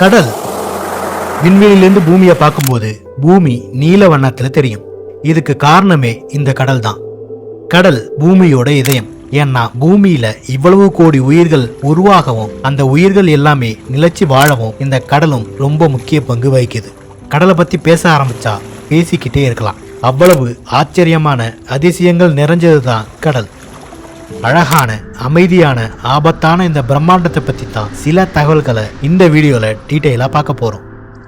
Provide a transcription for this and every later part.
கடல். விண்வெளியிலிருந்து பூமியை பார்க்கும்போது பூமி நீல வண்ணத்தில் தெரியும். இதுக்கு காரணமே இந்த கடல் தான் கடல் பூமியோட இதயம். ஏன்னா பூமியில இவ்வளவு கோடி உயிர்கள் உருவாகவும் அந்த உயிர்கள் எல்லாமே நிலச்சி வாழவும் இந்த கடலும் ரொம்ப முக்கிய பங்கு வகிக்குது. கடலை பத்தி பேச ஆரம்பிச்சா பேசிக்கிட்டே இருக்கலாம். அவ்வளவு ஆச்சரியமான அதிசயங்கள் நிறைஞ்சதுதான் கடல். அழகான அமைதியான ஆபத்தான இந்த பிரம்மாண்டத்தை பத்தி தான் சில தகவல்களை இந்த வீடியோல டீட்டெயிலா பார்க்க போறோம்.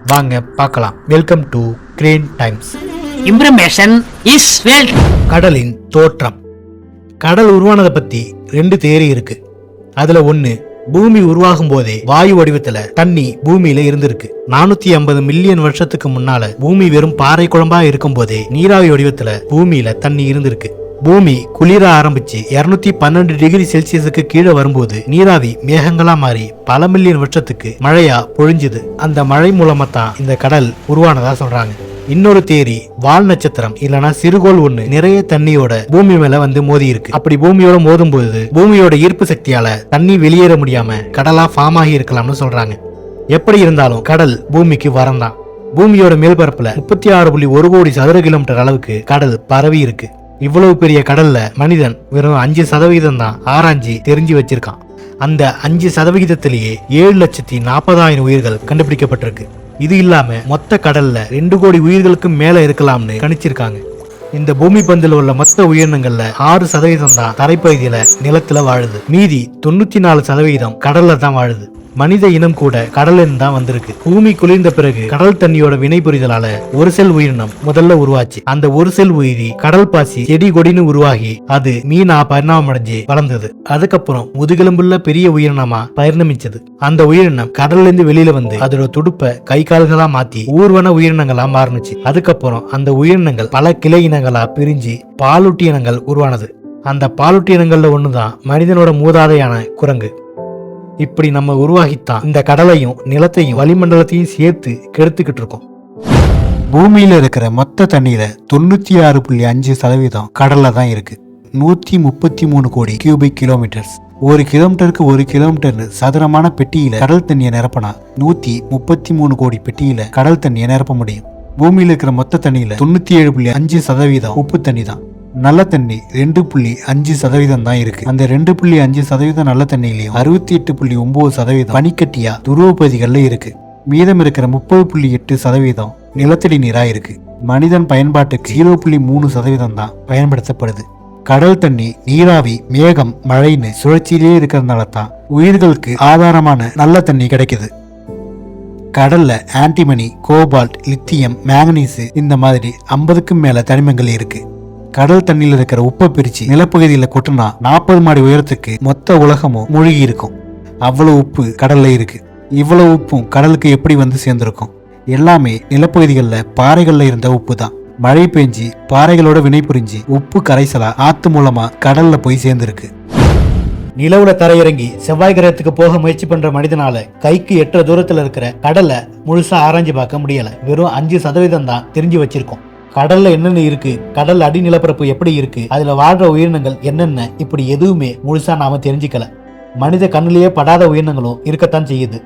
வாங்க பார்க்கலாம். Welcome to crane times information is wealth. கடலின் தோற்றம். கடல் உருவானதை பத்தி ரெண்டு தேரி இருக்கு. அதுல ஒண்ணு பூமி உருவாகும் போதே வாயு வடிவத்துல தண்ணி பூமியில இருந்திருக்கு. நானூத்தி ஐம்பது மில்லியன் வருஷத்துக்கு முன்னால பூமி வெறும் பாறை குழம்பா இருக்கும் போதே நீராவி வடிவத்துல பூமியில தண்ணி இருந்திருக்கு. பூமி குளிர ஆரம்பிச்சு 212 பன்னெண்டு டிகிரி செல்சியஸுக்கு கீழே வரும்போது நீராவி மேகங்களா மாறி பல மில்லியன் வருஷத்துக்கு மழையா பொழிஞ்சுது. அந்த மழை மூலமா தான் இந்த கடல் உருவானதா சொல்றாங்க. இன்னொரு தேரி வால் நட்சத்திரம் இல்லனா சிறுகோள் ஒண்ணு நிறைய தண்ணியோட பூமி மேல வந்து மோதி இருக்கு அப்படி பூமியோட மோதும் போது பூமியோட ஈர்ப்பு சக்தியால தண்ணி வெளியேற முடியாம கடலா ஃபார்ம் ஆகி இருக்கலாம்னு சொல்றாங்க. எப்படி இருந்தாலும் கடல் பூமிக்கு வரம்தான் பூமியோட மேல்பரப்புல முப்பத்தி ஆறு புள்ளி ஒரு கோடி சதுர கிலோமீட்டர் அளவுக்கு கடல் பரவி இருக்கு. இவ்வளவு பெரிய கடல்ல மனிதன் வெறும் அஞ்சு சதவிகிதம் தான் ஆராய்ஞ்சி தெரிஞ்சு வச்சிருக்கான். அந்த அஞ்சு சதவிகிதத்திலேயே ஏழு லட்சத்தி நாற்பதாயிரம் உயிர்கள் கண்டுபிடிக்கப்பட்டிருக்கு. இது இல்லாம மொத்த கடல்ல ரெண்டு கோடி உயிர்களுக்கும் மேல இருக்கலாம்னு கணிச்சிருக்காங்க. இந்த பூமி பந்தில் உள்ள மொத்த உயிரினங்கள்ல ஆறு சதவீதம் தான் தரைப்பகுதியில நிலத்துல வாழுது. மீதி தொண்ணூத்தி நாலு சதவீதம் கடல்ல தான் வாழுது. மனித இனம் கூட கடல்ல தான் வந்திருக்கு. பூமி குளிர்ந்த பிறகு கடல் தண்ணியோட வினை புரிதலால ஒரு செல் உயிரினம் முதல்ல உருவாச்சு. அந்த ஒரு செல் உயிரி கடல் பாசி செடி கொடின்னு உருவாகி அது மீனா பரிணாமம் அடைஞ்சு வளர்ந்தது. அதுக்கப்புறம் முதுகெலும்புள்ள பெரிய உயிரினமா பரிணமிச்சது. அந்த உயிரினம் கடல்ல இருந்து வெளியில வந்து அதோட துடுப்பை கை கால்களா மாத்தி ஊர்வன உயிரினங்களா மாறினுச்சு. அதுக்கப்புறம் அந்த உயிரினங்கள் பல கிளை இனங்களா பிரிஞ்சு பாலூட்டி இனங்கள் உருவானது. அந்த பாலூட்டி இனங்கள்ல ஒண்ணுதான் மனிதனோட மூதாதையான குரங்கு. இப்படி நம்ம உருவாகித்தான் இந்த கடலையும் நிலத்தையும் வளிமண்டலத்தையும் சேர்த்து கெடுத்துக்கிட்டு இருக்கோம். பூமியில இருக்கிற மொத்த தண்ணீர தொண்ணூத்தி ஆறு புள்ளி அஞ்சு சதவீதம் கடல்ல தான் இருக்கு. நூத்தி முப்பத்தி மூணு கோடி கியூபிக் கிலோமீட்டர்ஸ் ஒரு கிலோமீட்டருக்கு ஒரு கிலோமீட்டர்னு சதுரமான பெட்டியில கடல் தண்ணியை நிரப்பினா நூத்தி முப்பத்தி மூணு கோடி பெட்டியில கடல் தண்ணியை நிரப்ப முடியும். பூமியில இருக்கிற மொத்த தண்ணியில தொண்ணூத்தி ஏழு புள்ளி அஞ்சு சதவீதம் உப்பு தண்ணி தான். நல்ல தண்ணி ரெண்டு புள்ளி அஞ்சு சதவீதம் தான் இருக்கு. அந்த ரெண்டு புள்ளி அஞ்சு சதவீதம் நல்ல தண்ணியிலையும் அறுபத்தி எட்டு புள்ளி ஒன்பது சதவீதம் பனிக்கட்டியா துருவப்பகுதிகளில் இருக்கு. மீதம் இருக்கிற முப்பது புள்ளி எட்டு சதவீதம் நிலத்தடி நீரா இருக்கு. மனிதன் பயன்பாட்டுக்கு ஜீரோ புள்ளி மூணு சதவீதம் தான் பயன்படுத்தப்படுது. கடல் தண்ணி நீராவி மேகம் மழைன்னு சுழற்சியிலே இருக்கிறதுனால தான் உயிர்களுக்கு ஆதாரமான நல்ல தண்ணி கிடைக்குது. கடல்ல ஆன்டிமனி கோபால்ட் லித்தியம் மேங்கனீஸ் இந்த மாதிரி ஐம்பதுக்கும் மேல தனிமங்கள் இருக்கு. கடல் தண்ணியில் இருக்கிற உப்பை பிரிச்சு நிலப்பகுதியில் கொட்டினா நாற்பது மாடி உயரத்துக்கு மொத்த உலகமும் மூழ்கி இருக்கும் அவ்வளவு உப்பு கடல்ல இருக்கு. இவ்வளவு உப்பும் கடலுக்கு எப்படி வந்து சேர்ந்திருக்கும்? எல்லாமே நிலப்பகுதிகளில் பாறைகளில் இருந்த உப்பு தான் மழை பெஞ்சி பாறைகளோட வினை புரிஞ்சு உப்பு கரைசலா ஆத்து மூலமா கடல்ல போய் சேர்ந்திருக்கு. நிலவுல தரையிறங்கி செவ்வாய் கிரகத்துக்கு போக முயற்சி பண்ற மனிதனால கைக்கு எட்டுற தூரத்துல இருக்கிற கடலை முழுசா ஆராய்ஞ்சு பார்க்க முடியல. வெறும் அஞ்சு சதவீதம் தான் தெரிஞ்சு வச்சிருக்கோம். கடல்ல என்னென்ன இருக்கு? கடல் அடி நிலப்பரப்பு எப்படி இருக்கு? அதுல வாழ்ற உயிரினங்கள் என்னென்ன? இப்படி எதுவுமே முழுசா நாம தெரிஞ்சுக்கல. மனித கண்ணிலேயே படாத உயிரினங்களும் இருக்கத்தான் செய்யுது.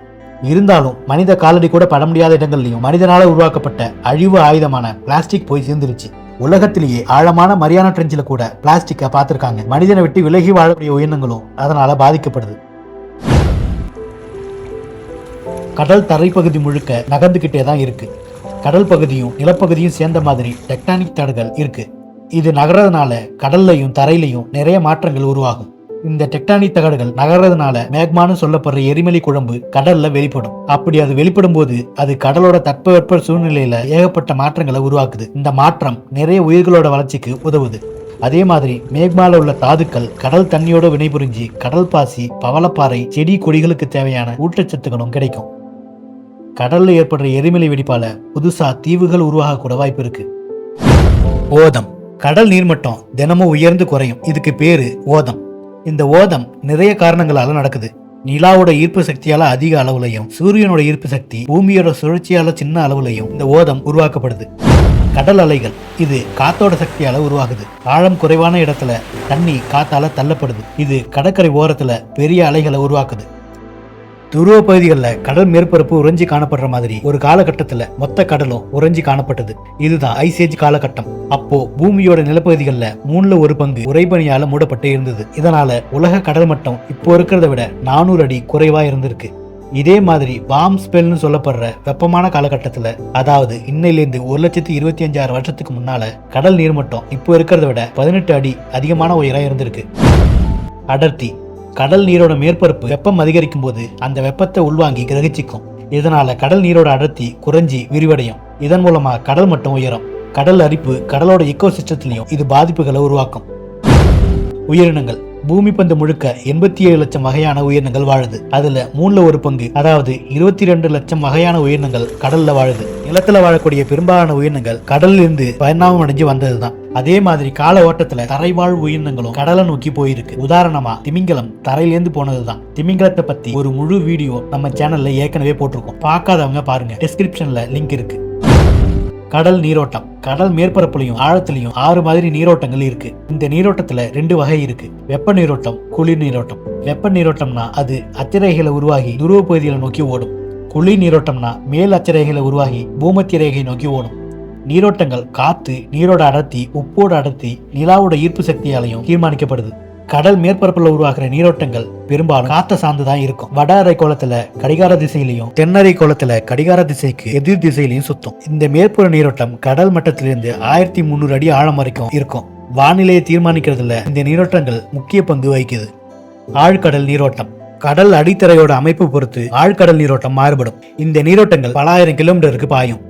இருந்தாலும் மனித காலடி கூட பட முடியாத இடங்கள்லயும் மனிதனால உருவாக்கப்பட்ட அழிவு ஆயுதமான பிளாஸ்டிக் போய் சேர்ந்துருச்சு. உலகத்திலேயே ஆழமான மரியானா ட்ரெஞ்சில் கூட பிளாஸ்டிக்கை பார்த்துருக்காங்க. மனிதனை விட்டு விலகி வாழக்கூடிய உயிரினங்களும் அதனால பாதிக்கப்படுது. கடல் தரைப்பகுதி முழுக்க நகர்ந்துகிட்டே தான் இருக்குது கடல் பகுதியும் நிலப்பகுதியும் சேர்ந்த மாதிரி டெக்டானிக் தடுகள் இருக்கு. இது நகர்றதுனால கடல்லையும் தரையிலையும் நிறைய மாற்றங்கள் உருவாகும். இந்த டெக்டானிக் தகடுகள் நகர்றதுனால மேக்மானு சொல்லப்படுற எரிமலை குழம்பு கடல்ல வெளிப்படும். அப்படி அது வெளிப்படும் போது அது கடலோட தட்பவெப்ப சூழ்நிலையில ஏகப்பட்ட மாற்றங்களை உருவாக்குது. இந்த மாற்றம் நிறைய உயிர்களோட வளர்ச்சிக்கு உதவுது. அதே மாதிரி மேக்மால உள்ள தாதுக்கள் கடல் தண்ணியோட வினைபுரிஞ்சு கடல் பாசி பவளப்பாறை செடி கொடிகளுக்கு தேவையான ஊட்டச்சத்துக்களும் கிடைக்கும். கடல்ல ஏற்படுற எரிமலை வெடிப்பால புதுசா தீவுகள் உருவாக கூட வாய்ப்பு இருக்கு. ஓதம். கடல் நீர்மட்டம் தினமும் உயர்ந்து குறையும். இதுக்கு பேரு ஓதம். இந்த ஓதம் நிறைய காரணங்களால நடக்குது. நிலாவோட ஈர்ப்பு சக்தியால அதிக அளவுலையும் சூரியனோட ஈர்ப்பு சக்தி பூமியோட சுழற்சியால சின்ன அளவுலையும் இந்த ஓதம் உருவாக்கப்படுது. கடல் அலைகள் இது காத்தோட சக்தியால உருவாகுது. ஆழம் குறைவான இடத்துல தண்ணி காத்தால தள்ளப்படுது. இது கடற்கரை ஓரத்துல பெரிய அலைகளை உருவாக்குது. துருவ பகுதிகளில் கடல் மேற்பரப்பு உறைஞ்சி காணப்படுற மாதிரி ஒரு காலகட்டத்தில் மொத்த கடலும் உறைஞ்சி காணப்பட்டது. இதுதான் ஐசேஜ் காலகட்டம். அப்போ பூமியோட நிலப்பகுதிகளில் மூணுல ஒரு பங்கு உறைபனியால மூடப்பட்டு இருந்தது. இதனால உலக கடல் மட்டம் இப்போ இருக்கிறத விட நானூறு அடி குறைவா இருந்திருக்கு. இதே மாதிரி பாம் ஸ்பெல்னு சொல்லப்படுற வெப்பமான காலகட்டத்தில் அதாவது இன்னையிலேருந்து ஒரு லட்சத்தி இருபத்தி அஞ்சாயிரம் வருஷத்துக்கு முன்னால கடல் நீர்மட்டம் இப்போ இருக்கிறத விட பதினெட்டு அடி அதிகமான உயரம் இருந்திருக்கு. அடர்த்தி. கடல் நீரோட மேற்பரப்பு வெப்பம் அதிகரிக்கும் போது அந்த வெப்பத்தை உள்வாங்கி கிரகிச்சிக்கும். இதனால கடல் நீரோட அடர்த்தி குறைஞ்சி விரிவடையும். இதன் மூலமா கடல் மட்டம் உயரும். கடல் அரிப்பு கடலோட இக்கோ சிஸ்டத்திலையும் இது பாதிப்புகளை உருவாக்கும். உயிரினங்கள். பூமி பந்து முழுக்க எண்பத்தி ஏழு லட்சம் வகையான உயிரினங்கள் வாழுது. அதுல மூணுல ஒரு பங்கு அதாவது இருபத்தி ரெண்டு லட்சம் வகையான உயிரினங்கள் கடல்ல வாழுது. நிலத்துல வாழக்கூடிய பெரும்பாலான உயிரினங்கள் கடல்ல இருந்து பரிணாமம் அடைஞ்சு வந்ததுதான். அதே மாதிரி கால ஓட்டத்துல தரைவாழ் உயிரினங்களும் கடலை நோக்கி போயிருக்கு. உதாரணமா திமிங்கலம் தரையிலேந்து போனதுதான். திமிங்கலத்தை பத்தி ஒரு முழு வீடியோ நம்ம சேனல்ல ஏற்கனவே போட்டிருக்கோம். பார்க்காதவங்க பாருங்க. டிஸ்கிரிப்ஷன்ல லிங்க் இருக்கு. கடல் நீரோட்டம். கடல் மேற்பரப்புலையும் ஆழத்திலையும் ஆறு மாதிரி நீரோட்டங்கள் இருக்கு. இந்த நீரோட்டத்துல ரெண்டு வகை இருக்கு. வெப்ப நீரோட்டம் குளிர் நீரோட்டம். வெப்ப நீரோட்டம்னா அது அத்திரைகளை உருவாகி துருவ பகுதிகளை நோக்கி ஓடும். குளிர் நீரோட்டம்னா மேல் அச்சரேகளை உருவாகி பூமத்திய ரேகை நோக்கி ஓடும். நீரோட்டங்கள் காத்து நீரோட அடர்த்தி உப்போட அடர்த்தி நிலாவோட ஈர்ப்பு சக்தியாலையும் தீர்மானிக்கப்படுது. கடல் மேற்பரப்புல உருவாகிற நீரோட்டங்கள் பெரும்பாலும் காத்த சார்ந்து தான் இருக்கும். வட அரை கோலத்துல கடிகார திசையிலையும் தென்னரை கோலத்துல கடிகார திசைக்கு எதிர் திசையிலையும் சுத்தும். இந்த மேற்புற நீரோட்டம் கடல் மட்டத்திலிருந்து ஆயிரத்தி முந்நூறு அடி ஆழம் வரைக்கும் இருக்கும். வானிலையை தீர்மானிக்கிறதுல இந்த நீரோட்டங்கள் முக்கிய பங்கு வகிக்குது. ஆழ்கடல் நீரோட்டம். கடல் அடித்தரையோட அமைப்பு பொறுத்து ஆழ்கடல் நீரோட்டம் மாறுபடும். இந்த நீரோட்டங்கள் பல ஆயிரம் கிலோமீட்டருக்கு பாயும்.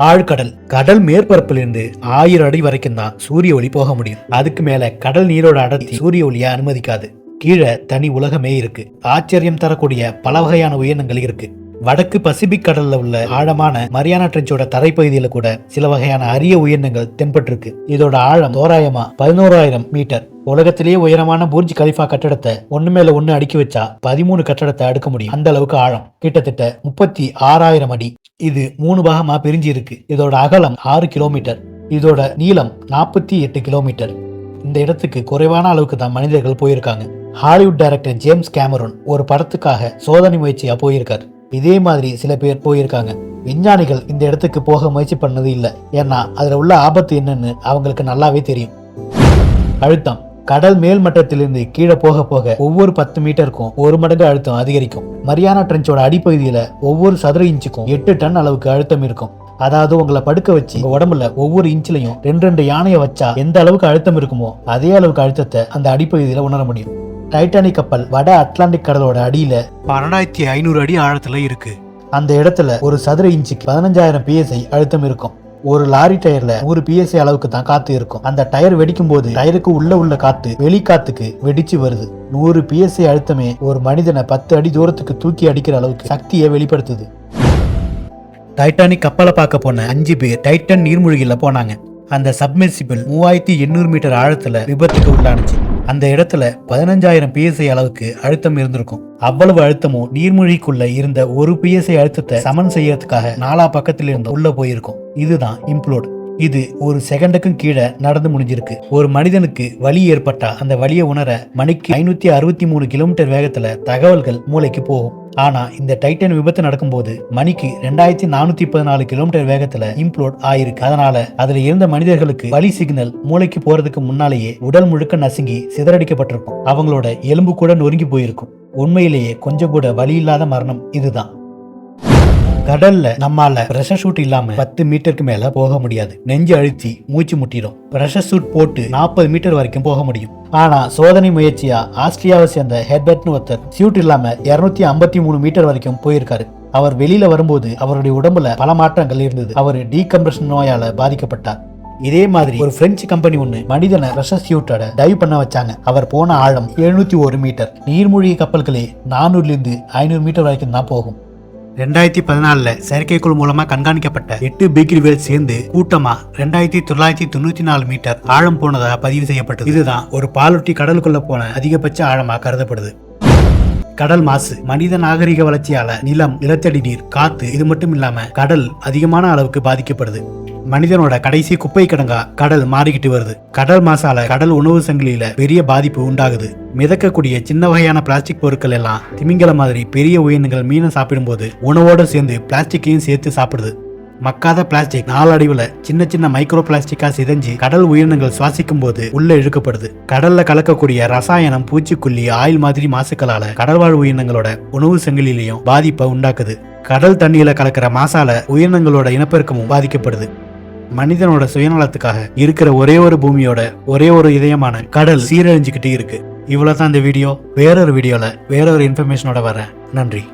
ஆழ்கடல். கடல் மேற்பரப்பிலிருந்து ஆயிரம் அடி வரைக்கும் தான் சூரிய ஒளி போக முடியும். அதுக்கு மேல கடல் நீரோட அடர்த்தி சூரிய ஒளியை அனுமதிக்காது. கீழே தனி உலகமே இருக்கு. ஆச்சரியம் தரக்கூடிய பல வகையான உயிரினங்கள் இருக்கு. வடக்கு பசிபிக் கடல்ல உள்ள ஆழமான மரியானா ட்ரெஞ்சோட தரைப்பகுதியில கூட சில வகையான அரிய உயிரினங்கள் தென்பட்டிருக்கு. இதோட ஆழம் தோராயமா பதினோராயிரம் மீட்டர். உலகத்திலேயே உயரமான பூர்ஜ் கலிஃபா கட்டடத்தை ஒண்ணு மேல ஒண்ணு அடுக்கி வச்சா பதிமூணு கட்டடத்தை அடுக்க முடியும். அந்த அளவுக்கு ஆழம். கிட்டத்தட்ட முப்பத்தி ஆறாயிரம் அடி. இது மூணு பாகமா பிரிஞ்சு இருக்கு இதோட அகலம் ஆறு கிலோமீட்டர். இதோட நீளம் நாற்பத்தி எட்டு கிலோமீட்டர். இந்த இடத்துக்கு குறைவான அளவுக்கு தான் மனிதர்கள் போயிருக்காங்க. ஹாலிவுட் டைரக்டர் ஜேம்ஸ் கேமரூன் ஒரு படத்துக்காக சோதனை முயற்சியா போயிருக்கார். இதே மாதிரி சில பேர் போயிருக்காங்க. விஞ்ஞானிகள் இந்த இடத்துக்கு போக முயற்சி பண்ணது இல்லை. ஏன்னா அதுல உள்ள ஆபத்து என்னன்னு அவங்களுக்கு நல்லாவே தெரியும். அழுத்தம். கடல் மேல் மட்டத்திலிருந்து கீழே போக போக ஒவ்வொரு பத்து மீட்டருக்கும் ஒரு மடங்கு அழுத்தம் அதிகரிக்கும். மரியானா ட்ரெஞ்சோட அடிப்பகுதியில ஒவ்வொரு சதுர இன்ச்சுக்கும் எட்டு டன் அளவுக்கு அழுத்தம் இருக்கும். அதாவது உங்களை படுக்க வச்சு உடம்புல ஒவ்வொரு இன்ச்சிலையும் ரெண்டு ரெண்டு யானையை வச்சா எந்த அளவுக்கு அழுத்தம் இருக்குமோ அதே அளவுக்கு அழுத்தத்தை அந்த அடிப்பகுதியில உணர முடியும். டைட்டானிக் கப்பல் வட அட்லாண்டிக் கடலோட அடியில பன்னெண்டாயிரத்தி ஐநூறு அடி ஆழத்துல இருக்கு. அந்த இடத்துல ஒரு சதுர இன்ச்சுக்கு பதினஞ்சாயிரம் பிஎஸ்ஐ அழுத்தம் இருக்கும். ஒரு லாரி டயர்ல ஒரு பிஎஸ்ஐ அளவுக்கு தான் காத்து இருக்கும். அந்த டயர் வெடிக்கும் போது டயருக்கு உள்ள உள்ள காத்து வெளிக்காத்துக்கு வெடிச்சு வருது. நூறு பிஎஸ்ஐ அழுத்தமே ஒரு மனிதனை பத்து அடி தூரத்துக்கு தூக்கி அடிக்கிற அளவுக்கு சக்தியை வெளிப்படுத்துது. டைட்டானிக் கப்பலை பார்க்க போன அஞ்சு பேர் டைட்டன் நீர்மூழ்கியில் போனாங்க. அந்த சப்மெர்சிபிள் மூவாயிரத்தி எண்ணூறு மீட்டர் ஆழத்துல விபத்துக்கு உள்ளானுச்சு. அந்த இடத்துல பதினஞ்சாயிரம் பிஎஸ்ஐ அளவுக்கு அழுத்தம் இருந்திருக்கும். அவ்வளவு அழுத்தமும் நீர்மூழ்கிக்குள்ள இருந்த ஒரு பிஎஸ்ஐ அழுத்தத்தை சமன் செய்யறதுக்காக நாலா பக்கத்துல இருந்து உள்ள போயிருக்கும். இதுதான் இம்ப்ளோட் இது ஒரு செகண்டுக்கும் கீழே நடந்து முடிஞ்சிருக்கு. ஒரு மனிதனுக்கு வலி ஏற்பட்டா அந்த வலியை உணர மணிக்கு ஐநூத்தி அறுபத்தி மூணு கிலோமீட்டர் வேகத்துல தகவல்கள் மூளைக்கு போகும். ஆனா இந்த டைட்டன் விபத்து நடக்கும்போது மணிக்கு ரெண்டாயிரத்தி நானூத்தி பதினாலு கிலோமீட்டர் வேகத்துல இம்ப்ளோட் ஆயிருக்கு. அதனால அதுல இருந்த மனிதர்களுக்கு வலி சிக்னல் மூளைக்கு போறதுக்கு முன்னாலேயே உடல் முழுக்க நசுங்கி சிதறடிக்கப்பட்டிருக்கும். அவங்களோட எலும்பு கூட நொறுங்கி போயிருக்கும். உண்மையிலேயே கொஞ்சம் கூட வலி இல்லாத மரணம் இதுதான். கடல்ல நம்மால பிரஷர் ஷூட் இல்லாம பத்து மீட்டருக்கு மேல போக முடியாது. நெஞ்சு அழுத்தி மூச்சு முட்டிடும். பிரஷர் ஷூட் போட்டு நாற்பது மீட்டர் வரைக்கும் போக முடியும். ஆனா சோதனை முயற்சியா ஆஸ்திரியாவை சேர்ந்த ஹெர்பர்ட்னு ஒருத்தர் ஷூட் இல்லாம இருநூத்தி ஐம்பத்தி மூணு மீட்டர் வரைக்கும் போயிருக்காரு. அவர் வெளியில வரும்போது அவருடைய உடம்புல பல மாற்றங்கள் இருந்தது. அவர் டீகம்ப்ரஷன் நோயால பாதிக்கப்பட்டார். இதே மாதிரி ஒரு பிரெஞ்சு கம்பெனி ஒண்ணு மனிதனை ரஷஸ் சியூட்டோட டைவ் பண்ண வச்சாங்க. அவர் போன ஆழம் எழுநூத்தி ஒரு மீட்டர் நீர்மூழ்கி கப்பல்களே நானூறுல இருந்து ஐநூறு மீட்டர் வரைக்கும் தான் போகும். ரெண்டாயிரத்தி பதினாலுல செயற்கைக்கோள் மூலமா கண்காணிக்கப்பட்ட எட்டு பிகிரிவேல் சேர்ந்து கூட்டமா ரெண்டாயிரத்தி தொள்ளாயிரத்தி தொண்ணூத்தி நாலு மீட்டர் ஆழம் போனதாக பதிவு செய்யப்பட்டது. இதுதான் ஒரு பாலொட்டி கடலுக்குள்ள போன அதிகபட்ச ஆழமா கருதப்படுது. கடல் மாசு. மனித நாகரிக வளர்ச்சியால நிலம் நிலத்தடி நீர் காத்து இது மட்டும் இல்லாம கடல் அதிகமான அளவுக்கு பாதிக்கப்படுது. மனிதனோட கடைசி குப்பை கிடங்கா கடல் மாறிக்கிட்டு வருது. கடல் மாசால கடல் உணவு சங்கிலியில பெரிய பாதிப்பு உண்டாகுது. மிதக்கக்கூடிய சின்ன வகையான பிளாஸ்டிக் பொருட்கள் எல்லாம் திமிங்கல மாதிரி பெரிய உயிரினங்கள் மீனை சாப்பிடும்போது உணவோட சேர்ந்து பிளாஸ்டிக்கையும் சேர்த்து சாப்பிடுது. மக்காத பிளாஸ்டிக் நாளடைவுல சின்ன சின்ன மைக்ரோ பிளாஸ்டிக்கா சிதைஞ்சு கடல் உயிரினங்கள் சுவாசிக்கும் போது உள்ள இழுக்கப்படுது. கடல்ல கலக்கக்கூடிய ரசாயனம் பூச்சிக்கொல்லி ஆயில் மாதிரி மாசுக்களால கடல்வாழ் உயிரினங்களோட உணவு சங்கிலிலையும் பாதிப்பை உண்டாக்குது. கடல் தண்ணியில கலக்கிற மாசால உயிரினங்களோட இனப்பெருக்கமும் பாதிக்கப்படுது. மனிதனோட சுயநலத்துக்காக இருக்கிற ஒரே ஒரு பூமியோட ஒரே ஒரு இதயமான கடல் சீரழிஞ்சுக்கிட்டே இருக்கு. இவ்வளவுதான் இந்த வீடியோ. வேறொரு வீடியோல வேறொரு இன்ஃபர்மேஷனோட வரேன் நன்றி.